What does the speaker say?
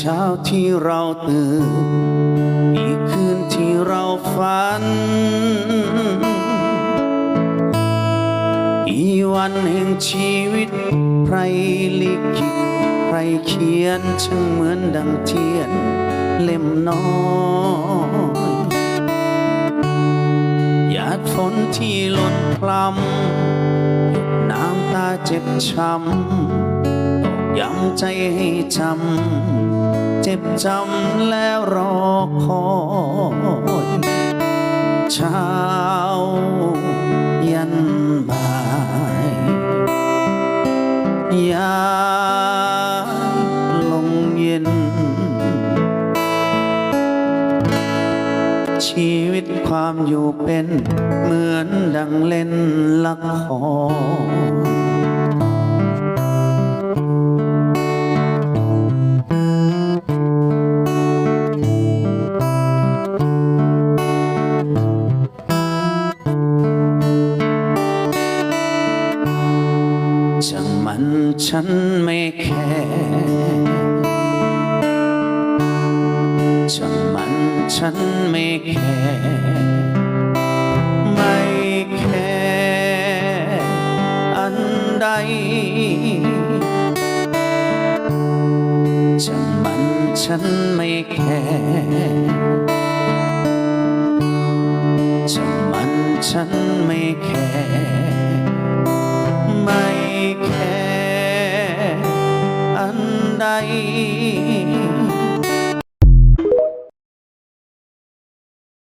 ช้าที่เราตื่น อีกคืนที่เราฝัน อีวันแห่งชีวิต ใครลิขิตใครเขียนช่างเหมือนดังเทียน เล่มน้อยหยาดฝนที่หล่นพลำน้ำตาเจ็บช้ำตอกย้ำใจให้จำ เจ็บจำแล้วรอคอยเช้ายันบ่ายยาลงเย็น ชีวิตความอยู่เป็นเหมือนดังเล่นละคร มันฉันไม่แคร์ช่างมันฉันไม่แคร์ไม่แคร์อันใดช่างมันฉันไม่แคร์ช่างมันฉันไม่แคร์ ない。